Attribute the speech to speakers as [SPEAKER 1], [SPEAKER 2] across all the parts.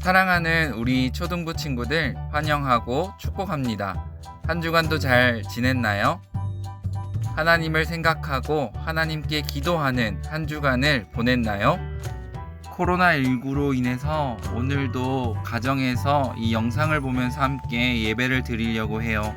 [SPEAKER 1] 사랑하는 우리 초등부 친구들 환영하고 축복합니다. 한 주간도 잘 지냈나요? 하나님을 생각하고 하나님께 기도하는 한 주간을 보냈나요? 코로나19로 인해서 오늘도 가정에서 이 영상을 보면서 함께 예배를 드리려고 해요.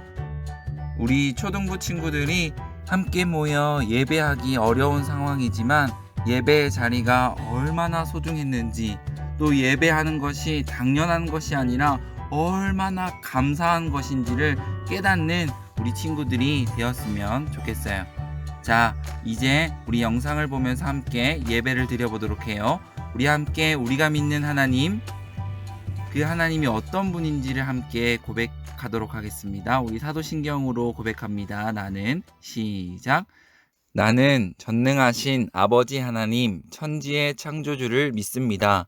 [SPEAKER 1] 우리 초등부 친구들이 함께 모여 예배하기 어려운 상황이지만 예배의 자리가 얼마나 소중했는지 또 예배하는 것이 당연한 것이 아니라 얼마나 감사한 것인지를 깨닫는 우리 친구들이 되었으면 좋겠어요. 자, 이제 우리 영상을 보면서 함께 예배를 드려보도록 해요. 우리 함께 우리가 믿는 하나님, 그 하나님이 어떤 분인지를 함께 고백하도록 하겠습니다. 우리 사도신경으로 고백합니다. 나는 시작. 나는 전능하신 아버지 하나님, 천지의 창조주를 믿습니다.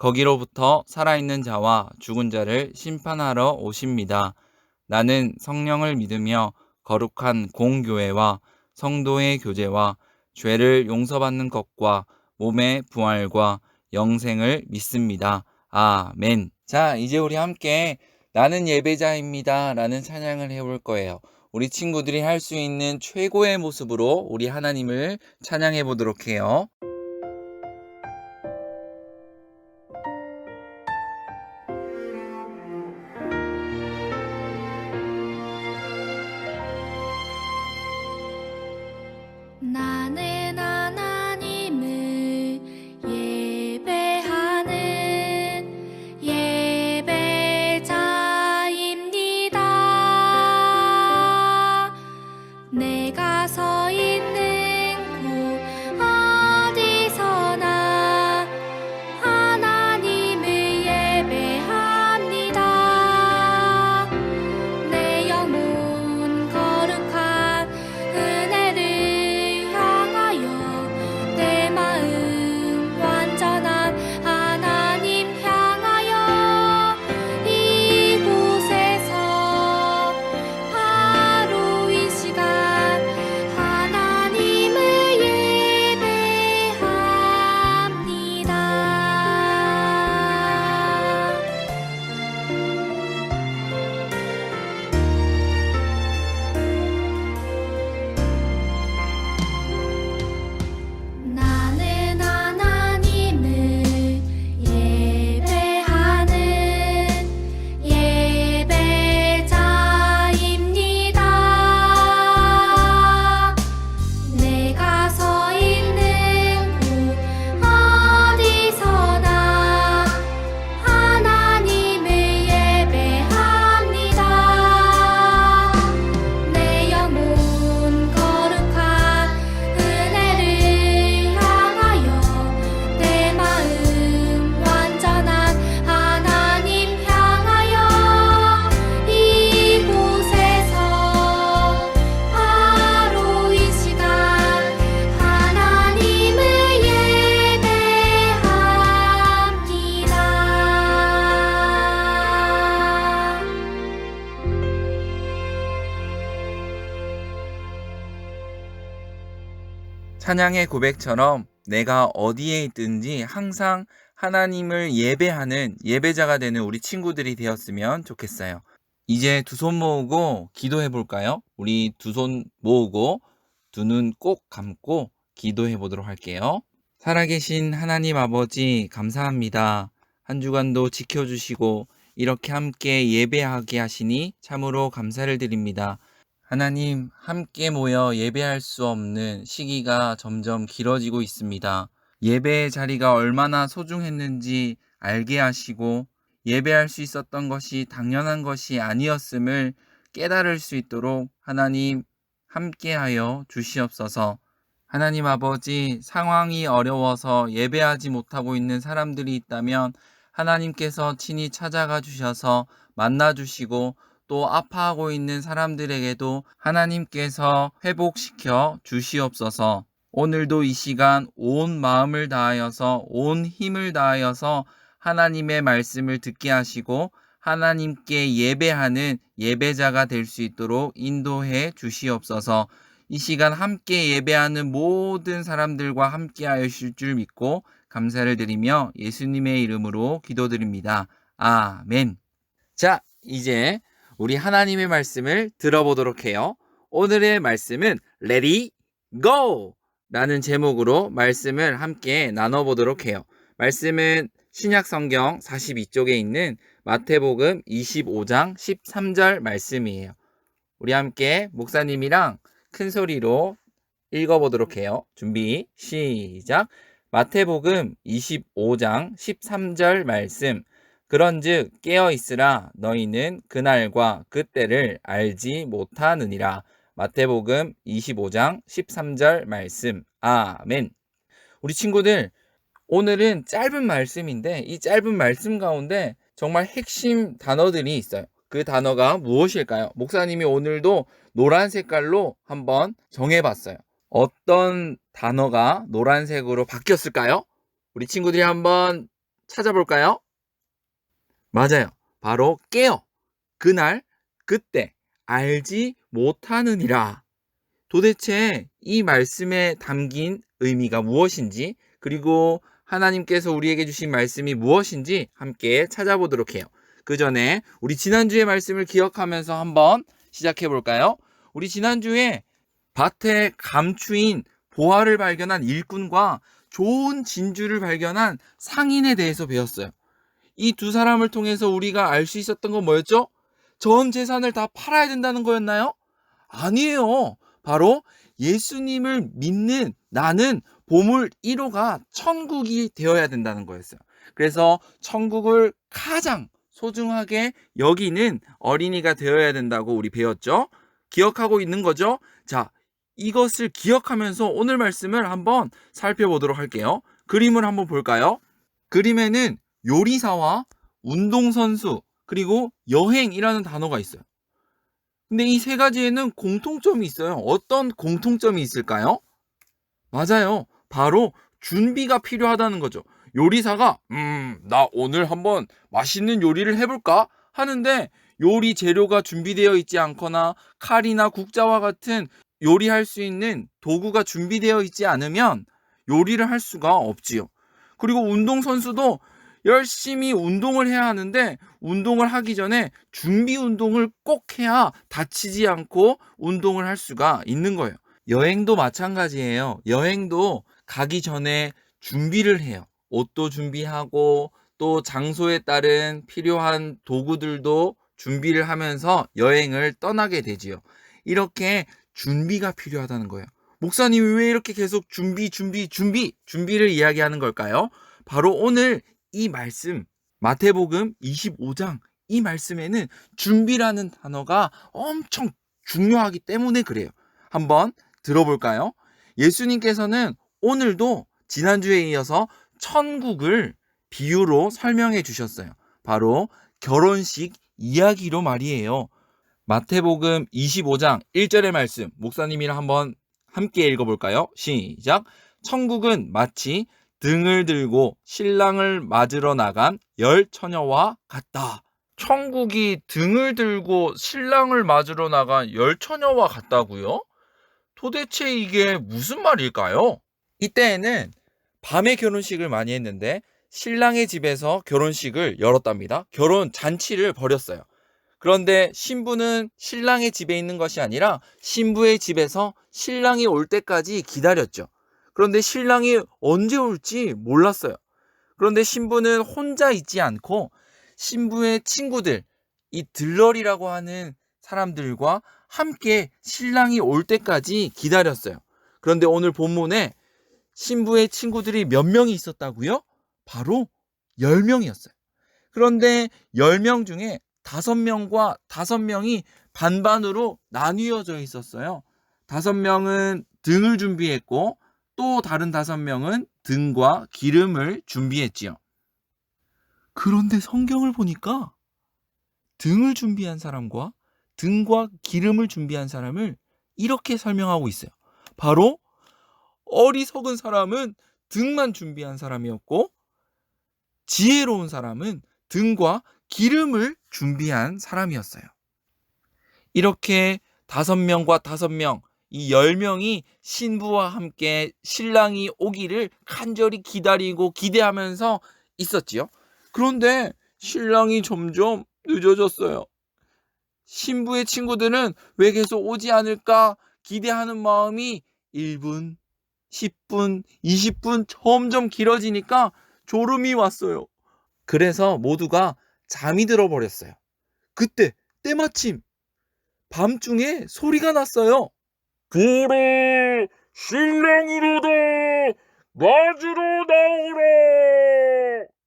[SPEAKER 1] 거기로부터 살아있는 자와 죽은 자를 심판하러 오십니다. 나는 성령을 믿으며 거룩한 공교회와 성도의 교제와 죄를 용서받는 것과 몸의 부활과 영생을 믿습니다. 아멘. 자, 이제 우리 함께 나는 예배자입니다. 라는 찬양을 해볼 거예요. 우리 친구들이 할 수 있는 최고의 모습으로 우리 하나님을 찬양해 보도록 해요. 찬양의 고백처럼 내가 어디에 있든지 항상 하나님을 예배하는 예배자가 되는 우리 친구들이 되었으면 좋겠어요. 이제 두 손 모으고 기도해 볼까요? 우리 두 손 모으고 두 눈 꼭 감고 기도해 보도록 할게요. 살아계신 하나님 아버지 감사합니다. 한 주간도 지켜주시고 이렇게 함께 예배하게 하시니 참으로 감사를 드립니다. 하나님, 함께 모여 예배할 수 없는 시기가 점점 길어지고 있습니다. 예배의 자리가 얼마나 소중했는지 알게 하시고 예배할 수 있었던 것이 당연한 것이 아니었음을 깨달을 수 있도록 하나님 함께하여 주시옵소서. 하나님 아버지, 상황이 어려워서 예배하지 못하고 있는 사람들이 있다면 하나님께서 친히 찾아가 주셔서 만나 주시고 또 아파하고 있는 사람들에게도 하나님께서 회복시켜 주시옵소서. 오늘도 이 시간 온 마음을 다하여서 온 힘을 다하여서 하나님의 말씀을 듣게 하시고 하나님께 예배하는 예배자가 될 수 있도록 인도해 주시옵소서. 이 시간 함께 예배하는 모든 사람들과 함께 하실 줄 믿고 감사를 드리며 예수님의 이름으로 기도드립니다. 아멘. 자, 이제 우리 하나님의 말씀을 들어보도록 해요. 오늘의 말씀은 Ready Go! 라는 제목으로 말씀을 함께 나눠보도록 해요. 말씀은 신약 성경 42쪽에 있는 마태복음 25장 13절 말씀이에요. 우리 함께 목사님이랑 큰 소리로 읽어보도록 해요. 준비, 시작. 마태복음 25장 13절 말씀. 그런즉 깨어 있으라 너희는 그날과 그때를 알지 못하느니라. 마태복음 25장 13절 말씀. 아멘. 우리 친구들 오늘은 짧은 말씀인데 이 짧은 말씀 가운데 정말 핵심 단어들이 있어요. 그 단어가 무엇일까요? 목사님이 오늘도 노란 색깔로 한번 정해봤어요. 어떤 단어가 노란색으로 바뀌었을까요? 우리 친구들이 한번 찾아볼까요? 맞아요. 바로 깨어. 그날, 그때, 알지 못하느니라. 도대체 이 말씀에 담긴 의미가 무엇인지, 그리고 하나님께서 우리에게 주신 말씀이 무엇인지 함께 찾아보도록 해요. 그 전에 우리 지난주의 말씀을 기억하면서 한번 시작해 볼까요? 우리 지난주에 밭에 감추인 보화를 발견한 일꾼과 좋은 진주를 발견한 상인에 대해서 배웠어요. 이 두 사람을 통해서 우리가 알 수 있었던 건 뭐였죠? 전 재산을 다 팔아야 된다는 거였나요? 아니에요. 바로 예수님을 믿는 나는 보물 1호가 천국이 되어야 된다는 거였어요. 그래서 천국을 가장 소중하게 여기는 어린이가 되어야 된다고 우리 배웠죠? 기억하고 있는 거죠? 자, 이것을 기억하면서 오늘 말씀을 한번 살펴보도록 할게요. 그림을 한번 볼까요? 그림에는 요리사와 운동선수, 그리고 여행이라는 단어가 있어요. 근데 이 세 가지에는 공통점이 있어요. 어떤 공통점이 있을까요? 맞아요. 바로 준비가 필요하다는 거죠. 요리사가, 음, 나 오늘 한번 맛있는 요리를 해볼까? 하는데 요리 재료가 준비되어 있지 않거나 칼이나 국자와 같은 요리할 수 있는 도구가 준비되어 있지 않으면 요리를 할 수가 없지요. 그리고 운동선수도 열심히 운동을 해야 하는데 운동을 하기 전에 준비 운동을 꼭 해야 다치지 않고 운동을 할 수가 있는 거예요. 여행도 마찬가지예요. 여행도 가기 전에 준비를 해요. 옷도 준비하고 또 장소에 따른 필요한 도구들도 준비를 하면서 여행을 떠나게 되지요. 이렇게 준비가 필요하다는 거예요. 목사님이 왜 이렇게 계속 준비, 준비, 준비, 준비를 이야기하는 걸까요? 바로 오늘 이 말씀, 마태복음 25장 이 말씀에는 준비라는 단어가 엄청 중요하기 때문에 그래요. 한번 들어볼까요? 예수님께서는 오늘도 지난주에 이어서 천국을 비유로 설명해 주셨어요. 바로 결혼식 이야기로 말이에요. 마태복음 25장 1절의 말씀, 목사님이랑 한번 함께 읽어볼까요? 시작. 천국은 마치 등을 들고 신랑을 맞으러 나간 열 처녀와 같다. 천국이 등을 들고 신랑을 맞으러 나간 열 처녀와 같다고요? 도대체 이게 무슨 말일까요? 이때에는 밤에 결혼식을 많이 했는데 신랑의 집에서 결혼식을 열었답니다. 결혼 잔치를 벌였어요. 그런데 신부는 신랑의 집에 있는 것이 아니라 신부의 집에서 신랑이 올 때까지 기다렸죠. 그런데 신랑이 언제 올지 몰랐어요. 그런데 신부는 혼자 있지 않고 신부의 친구들, 이 들러리라고 하는 사람들과 함께 신랑이 올 때까지 기다렸어요. 그런데 오늘 본문에 신부의 친구들이 몇 명이 있었다고요? 바로 10명이었어요. 그런데 10명 중에 5명과 5명이 반반으로 나뉘어져 있었어요. 5명은 등을 준비했고 또 다른 5명은 등과 기름을 준비했지요. 그런데 성경을 보니까 등을 준비한 사람과 등과 기름을 준비한 사람을 이렇게 설명하고 있어요. 바로 어리석은 사람은 등만 준비한 사람이었고 지혜로운 사람은 등과 기름을 준비한 사람이었어요. 이렇게 다섯 명과 다섯 명, 이 열 명이 신부와 함께 신랑이 오기를 간절히 기다리고 기대하면서 있었지요. 그런데 신랑이 점점 늦어졌어요. 신부의 친구들은 왜 계속 오지 않을까 기대하는 마음이 1분, 10분, 20분 점점 길어지니까 졸음이 왔어요. 그래서 모두가 잠이 들어버렸어요. 그때 때마침 밤중에 소리가 났어요. 그래, 신랑이로다! 맞으러 나오라!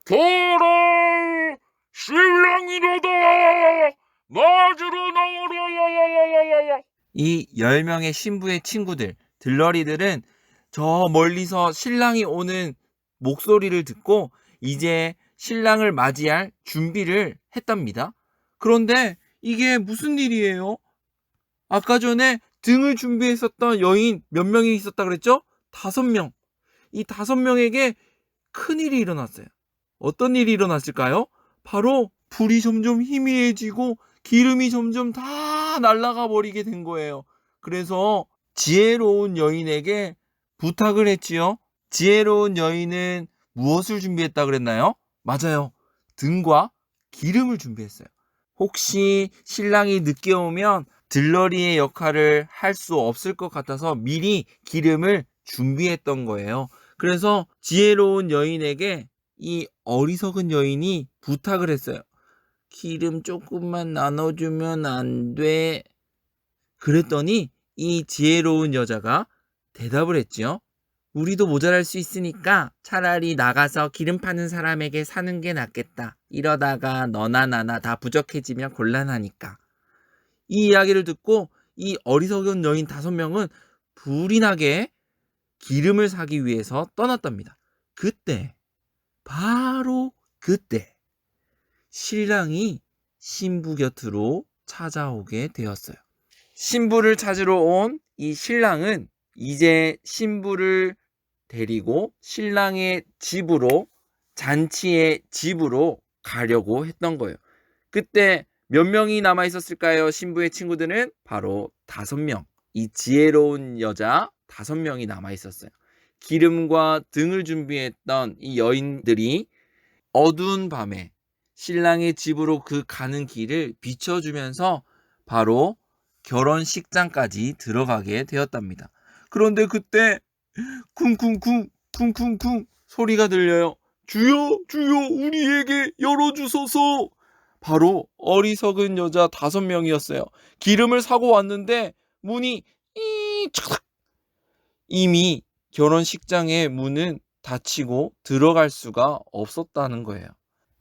[SPEAKER 1] 그래, 신랑이로다! 맞으러 나오라! 이열 명의 신부의 친구들, 들러리들은 저 멀리서 신랑이 오는 목소리를 듣고 이제 신랑을 맞이할 준비를 했답니다. 그런데 이게 무슨 일이에요? 아까 전에 등을 준비했었던 여인 몇 명이 있었다 그랬죠? 다섯 명. 이 다섯 명에게 큰 일이 일어났어요. 어떤 일이 일어났을까요? 바로 불이 점점 희미해지고 기름이 점점 다 날아가 버리게 된 거예요. 그래서 지혜로운 여인에게 부탁을 했지요. 지혜로운 여인은 무엇을 준비했다 그랬나요? 맞아요. 등과 기름을 준비했어요. 혹시 신랑이 늦게 오면 들러리의 역할을 할 수 없을 것 같아서 미리 기름을 준비했던 거예요. 그래서 지혜로운 여인에게 이 어리석은 여인이 부탁을 했어요. 기름 조금만 나눠주면 안 돼. 그랬더니 이 지혜로운 여자가 대답을 했지요. 우리도 모자랄 수 있으니까 차라리 나가서 기름 파는 사람에게 사는 게 낫겠다. 이러다가 너나 나나 다 부족해지면 곤란하니까. 이 이야기를 듣고 이 어리석은 여인 다섯 명은 불이 나게 기름을 사기 위해서 떠났답니다. 그때, 바로 그때, 신랑이 신부 곁으로 찾아오게 되었어요. 신부를 찾으러 온 이 신랑은 이제 신부를 데리고 신랑의 집으로 잔치의 집으로 가려고 했던 거예요. 그때 몇 명이 남아 있었을까요? 신부의 친구들은 바로 다섯 명. 이 지혜로운 여자 다섯 명이 남아 있었어요. 기름과 등을 준비했던 이 여인들이 어두운 밤에 신랑의 집으로 그 가는 길을 비춰주면서 바로 결혼식장까지 들어가게 되었답니다. 그런데 그때 쿵쿵쿵 쿵쿵쿵 소리가 들려요. 주여 주여 우리에게 열어주소서. 바로 어리석은 여자 다섯 명이었어요. 기름을 사고 왔는데 문이 이미 결혼식장의 문은 닫히고 들어갈 수가 없었다는 거예요.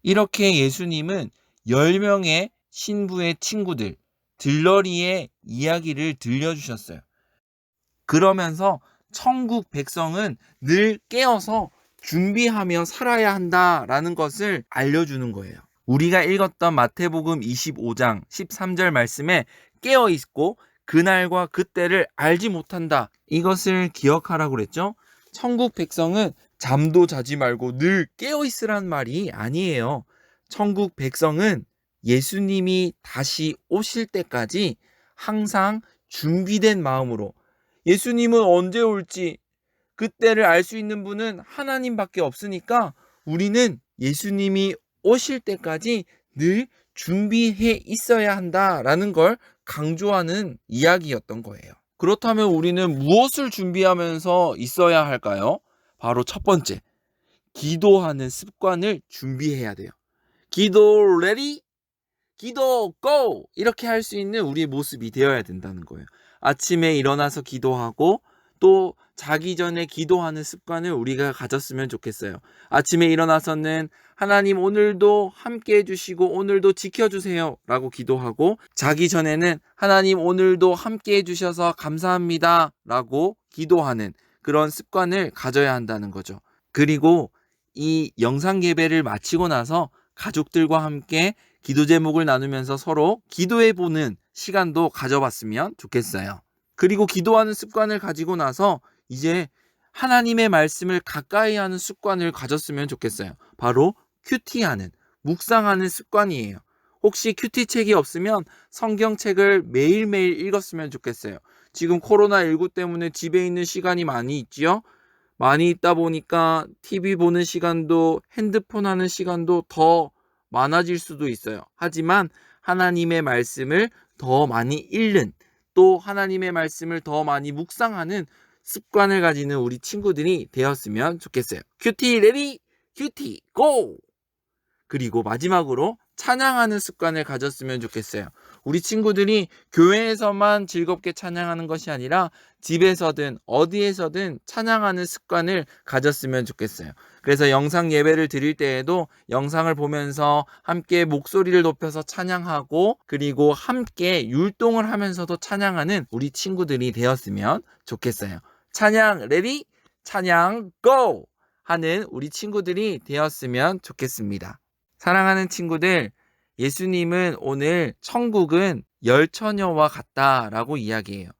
[SPEAKER 1] 이렇게 예수님은 10명의 신부의 친구들, 들러리의 이야기를 들려주셨어요. 그러면서 천국 백성은 늘 깨어서 준비하며 살아야 한다라는 것을 알려주는 거예요. 우리가 읽었던 마태복음 25장 13절 말씀에 깨어 있고 그날과 그때를 알지 못한다. 이것을 기억하라고 그랬죠? 천국 백성은 잠도 자지 말고 늘 깨어 있으란 말이 아니에요. 천국 백성은 예수님이 다시 오실 때까지 항상 준비된 마음으로 예수님은 언제 올지 그때를 알 수 있는 분은 하나님밖에 없으니까 우리는 예수님이 오실 때까지 늘 준비해 있어야 한다라는 걸 강조하는 이야기였던 거예요. 그렇다면 우리는 무엇을 준비하면서 있어야 할까요? 바로 첫 번째, 기도하는 습관을 준비해야 돼요. 기도 레디? 기도 고! 이렇게 할 수 있는 우리의 모습이 되어야 된다는 거예요. 아침에 일어나서 기도하고 또 자기 전에 기도하는 습관을 우리가 가졌으면 좋겠어요. 아침에 일어나서는 하나님 오늘도 함께 해주시고 오늘도 지켜주세요 라고 기도하고 자기 전에는 하나님 오늘도 함께 해주셔서 감사합니다 라고 기도하는 그런 습관을 가져야 한다는 거죠. 그리고 이 영상 예배를 마치고 나서 가족들과 함께 기도 제목을 나누면서 서로 기도해 보는
[SPEAKER 2] 시간도 가져봤으면 좋겠어요. 그리고 기도하는 습관을 가지고 나서 이제 하나님의 말씀을 가까이 하는 습관을 가졌으면 좋겠어요. 바로 큐티하는, 묵상하는 습관이에요. 혹시 큐티 책이 없으면 성경책을 매일매일 읽었으면 좋겠어요. 지금 코로나19 때문에 집에 있는 시간이 많이 있지요? 많이 있다 보니까 TV 보는 시간도 핸드폰 하는 시간도 더 많아질 수도 있어요. 하지만 하나님의 말씀을 더 많이 읽는 또 하나님의 말씀을 더 많이 묵상하는 습관을 가지는 우리 친구들이 되었으면 좋겠어요. 큐티 레디 큐티 고! 그리고 마지막으로 찬양하는 습관을 가졌으면 좋겠어요. 우리 친구들이 교회에서만 즐겁게 찬양하는 것이 아니라 집에서든 어디에서든 찬양하는 습관을 가졌으면 좋겠어요. 그래서 영상 예배를 드릴 때에도 영상을 보면서 함께 목소리를 높여서 찬양하고 그리고 함께 율동을 하면서도 찬양하는 우리 친구들이 되었으면 좋겠어요. 찬양 레디 찬양 고 하는 우리 친구들이 되었으면 좋겠습니다. 사랑하는 친구들, 예수님은 오늘 천국은 열처녀와 같다라고 이야기해요.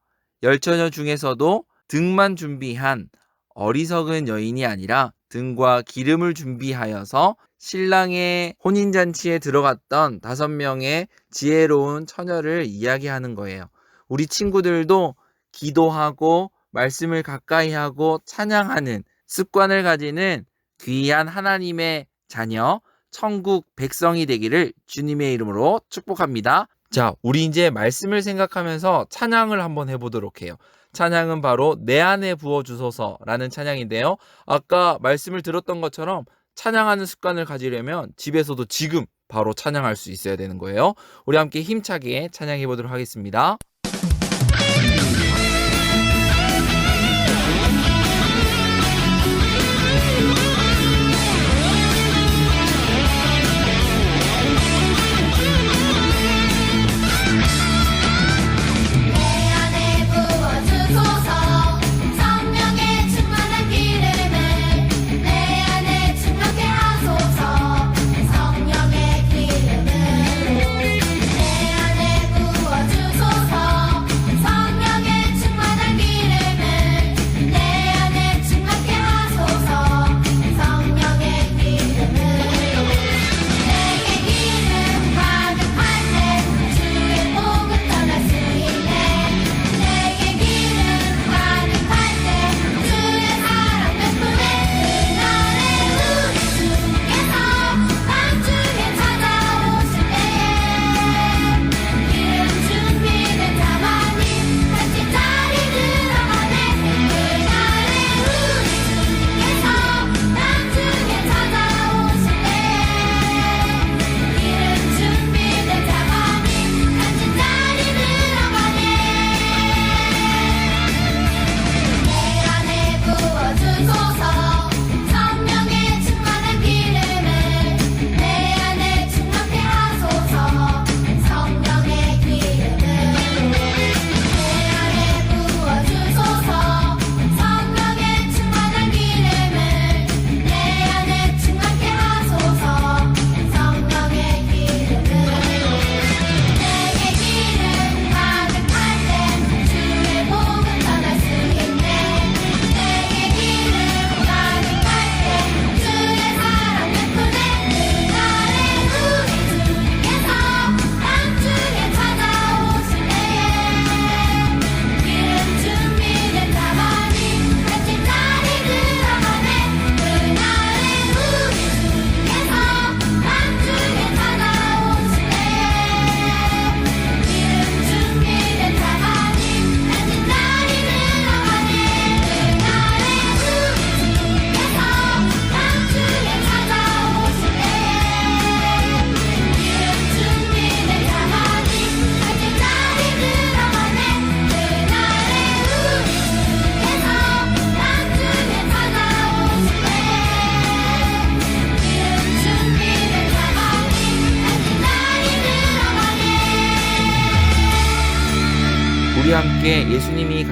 [SPEAKER 2] 열처녀 중에서도 등만 준비한 어리석은 여인이 아니라 등과 기름을 준비하여서 신랑의 혼인잔치에 들어갔던 다섯 명의 지혜로운 처녀를 이야기하는 거예요. 우리 친구들도 기도하고 말씀을 가까이 하고 찬양하는 습관을 가지는 귀한 하나님의 자녀, 천국 백성이 되기를 주님의 이름으로 축복합니다. 자, 우리 이제 말씀을 생각하면서 찬양을 한번 해보도록 해요. 찬양은 바로 내 안에 부어주소서라는 찬양인데요. 아까 말씀을 들었던 것처럼 찬양하는 습관을 가지려면 집에서도 지금 바로 찬양할 수 있어야 되는 거예요. 우리 함께 힘차게 찬양해 보도록 하겠습니다.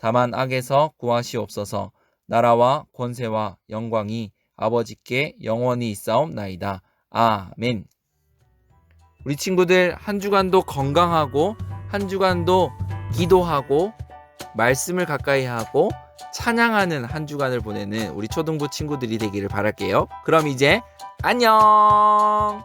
[SPEAKER 1] 다만 악에서 구하시옵소서 나라와 권세와 영광이 아버지께 영원히 있사옵나이다. 아멘. 우리 친구들 한 주간도 건강하고 한 주간도 기도하고 말씀을 가까이 하고 찬양하는 한 주간을 보내는 우리 초등부 친구들이 되기를 바랄게요. 그럼 이제 안녕!